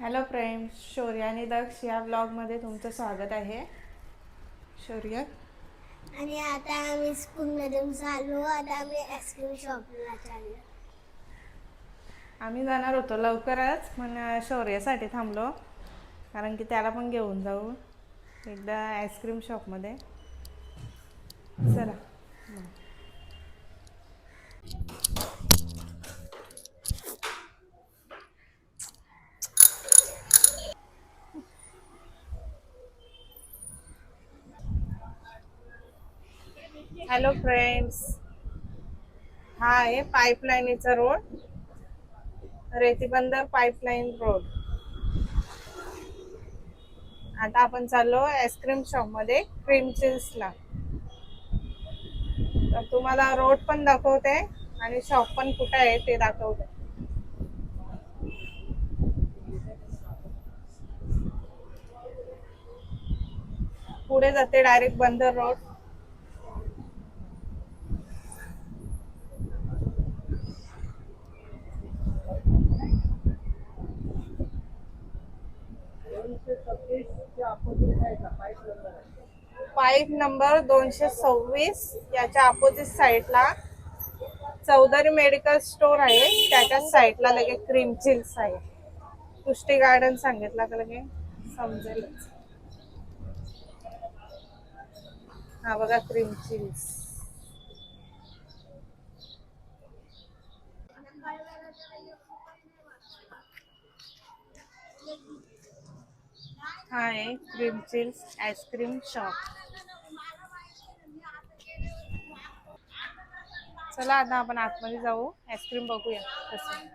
Hello friends शौर्य आणि दक्ष या ब्लॉगमध्ये तुमचं स्वागत आहे. शौर्य? आणि आता आम्ही स्कूलमधून चाललो आता आम्ही आईस्क्रीम शॉपला चाललो. आम्ही जाणार होतो लवकरच पण शौर्यासाठी थांबलो. कारण की त्याला पण घेऊन जाऊ. एकदा आईस्क्रीम शॉपमध्ये चला. हॅलो फ्रेंड्स हा आहे पाईपलाईनीचा रोड. Retibandar pipeline road. आता आपण चाललो आईस्क्रीम शॉपमध्ये क्रीम चिल्सला तर तुम्हाला रोड पण दाखवते आणि शॉप पण कुठे आहे ते दाखवते. पुढे जाते डायरेक्ट बंदर रोड पाईप नंबर दोनशे सव्वीस याच्या अपोजिट साईडला चौधरी मेडिकल स्टोर आहे. त्याच्याच साईडला लगे क्रीम चिल्स आहे. पुष्टी गार्डन सांगितलं का लगे? समजेल हा बघा क्रीम चिल्स हा आहे क्रीम चिल्स आईस्क्रीम शॉप चला आता आपण आतमध्ये जाऊ. आईस्क्रीम बघूया कसं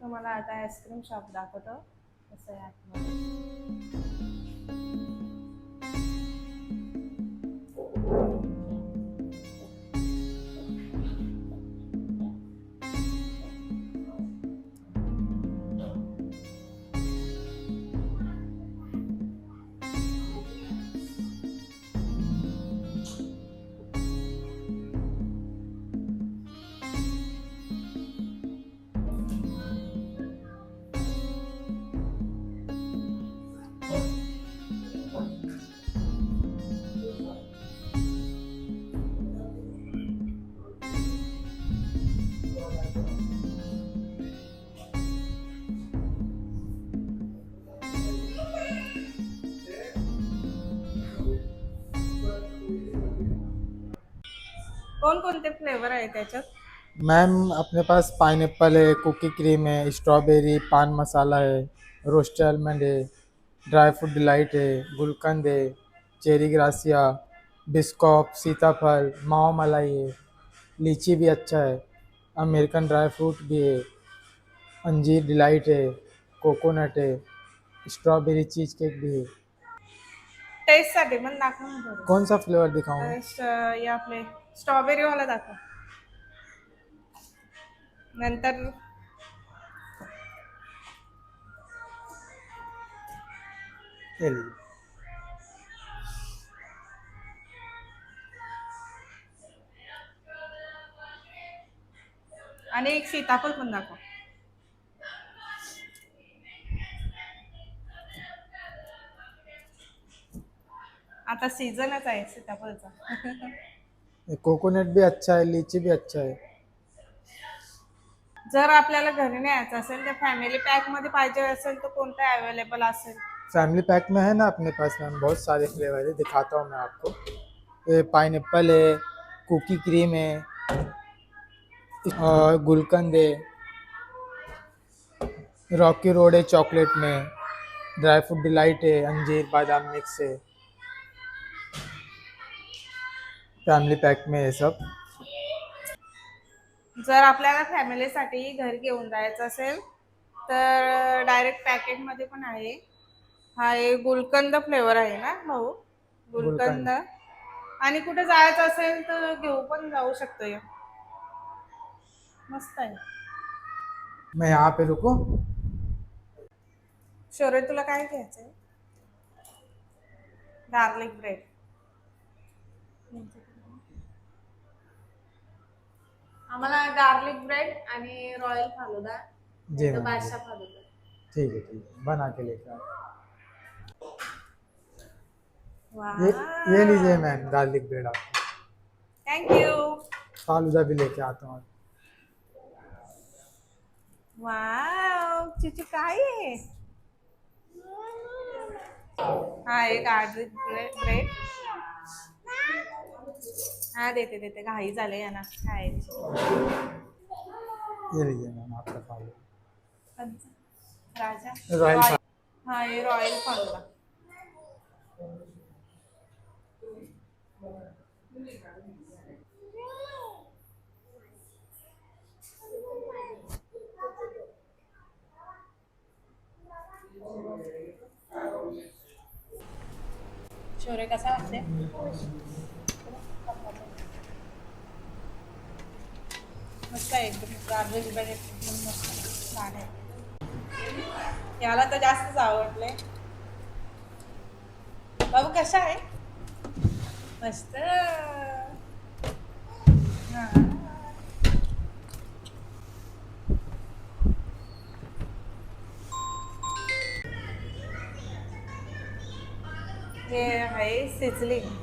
तुम्हाला आता आईस्क्रीम शॉप दाखवतो. कसं आहे आतमध्ये. कोणकोणते फ्लेवर आहे त्याच्यात? मैम अपने पास पाइनएप्पल है कुकी क्रीम है स्ट्रॉबेरी पान मसाला है रोस्टेड आलमंड है ड्राई फ्रूट डिलाइट है गुलकंद है चेरी ग्रासिया बिस्कॉप सीताफल माओ मलाई है लीची भी अच्छा है अमेरिकन ड्राई फ्रूट भी है अंजीर डिलाइट है कोकोनट है स्ट्रॉबेरी चीज़ केक भी है। टेस्टसाठी पण दाखव ना थोडं. कौन सा फ्लेवर दिखाऊं अं, स्ट- या आपले स्ट्रॉबेरी वाला दाखव. नंतर ये लीजिए आणि एक सीताफळ पण दाखव. आता सीझनच आहे सीताफळचा. कोकोनट भी अच्छा है लीची भी अच्छा है जर आपल्याला घरी न्यायचं असेल तर फॅमिली पॅकमध्ये पाहिजे असेल तर कोणतं अवेलेबल असेल? फैमिली पैक में है ना अपने पास मैम बहुत सारे फ्लेवर है दिखाता हूँ मैं आपको। ये पाइन है कुकी क्रीम है और गुलकंद है। रॉकी रोड है चॉकलेट में। ड्राई फ्रूट डिलाइट है अंजीर बादाम मिक्स है। फैमिली पैक में सब. जर आपल्याला फॅमिलीसाठी घरी घेऊन जायचं असेल तर डायरेक्ट पॅकेटमध्ये पण आहे. हा एक गुलकंद फ्लेवर आहे ना भाऊ? गुलकंद. आणि कुठे जायचं असेल तर घेऊ पण जाऊ शकतो हे. मस्त आहे. मैं यहाँ पे रुको. शोरे तुला काय घ्यायचंय? Garlic bread. आम्हाला गार्लिक ब्रेड आणि रॉयल फालुदा जी तो मैम बादशाह फालुदा. ठीक है ठीक है बना के लेके आओ ये ये लीजिए मैम गार्लिक ब्रेड आपको थैंक यू फालूदा भी लेके आता हूँ वाव चिची काय आहे? हा एक गार्लिक ब्रेड हा देते देते. घाई झाले यांना. खायची. ये लीजिए मैम आपका फालूदा राजा? रॉयल हा हे रॉयल फालुदा शोरे कसा वाटते मस्त आहे एकदम गार्बेज एकदम मस्त छान आहे याला तर जास्तच आवडले. बाबू कसा आहे? मस्त. हे. आहे सिझलिंग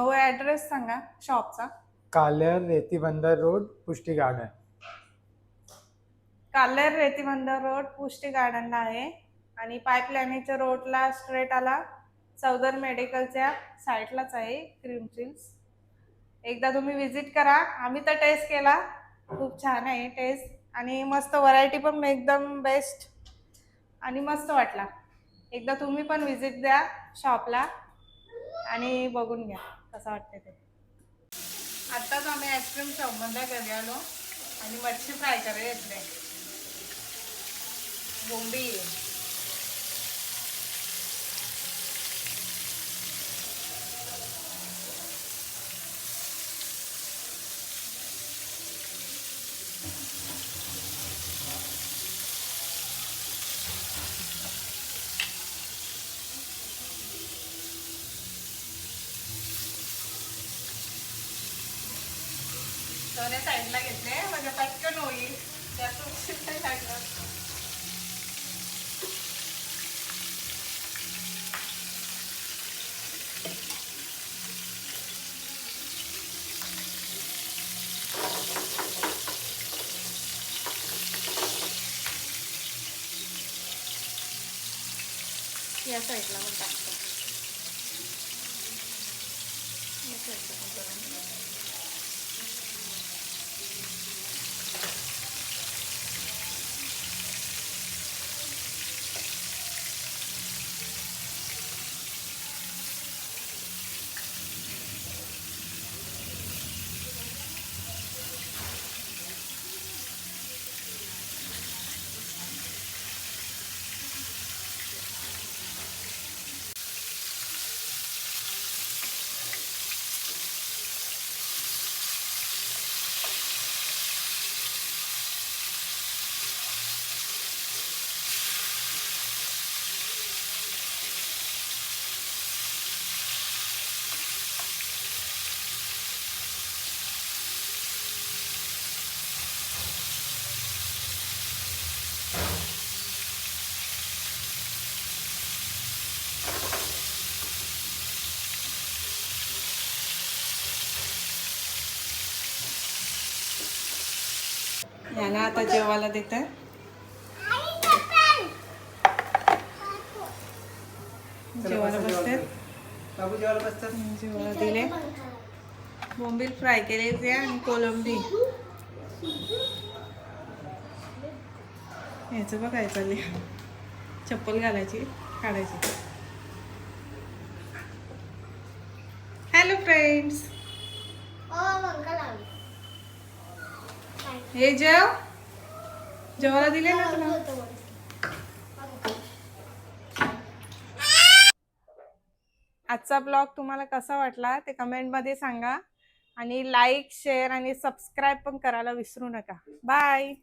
भाऊ ऍड्रेस सांगा शॉपचा कालेर रेती बंदर रोड पुष्टी गार्डन कालेर रेतीबंदर रोड पुष्टी गार्डनला आहे. आणि पाईपलाईनीच्या रोडला स्ट्रेट आला. चौदर मेडिकलच्या साईडलाच आहे क्रीम चिल्स एकदा तुम्ही विजिट करा. आम्ही तर टेस्ट केला. खूप छान आहे टेस्ट आणि मस्त व्हरायटी पण एकदम बेस्ट आणि मस्त वाटला. एकदा तुम्ही पण विजिट द्या शॉपला आणि बघून घ्या. कसं वाटते ते? आत्ताच आम्ही आईस्क्रीम शॉपमध्ये घरी आलो आणि मच्छी फ्राय करायला घेतले. बोंबी दोन्ही साईडला घेतले. म्हणजे पटकन होईल जास्त उशीर नाही लागणार या साईडला पण टाकतो. या साईडला पण करून घेऊ. याला आता जेवायला देत जेवायला बसते बाबू जेवायला बसतात. जेवायला दिले. बोंबील फ्राय केलेले आणि कोलंबी. ह्याचं बघ काय चालले चप्पल घालायची काढायची हॅलो फ्रेंड्स ओ पंखा लावला हे जेव. जेवायला दिले ना तुला? आजचा ब्लॉग तुम्हाला कसा वाटला ते कमेंटमध्ये सांगा. आणि लाईक शेअर आणि सबस्क्राईब पण करायला विसरू नका. बाय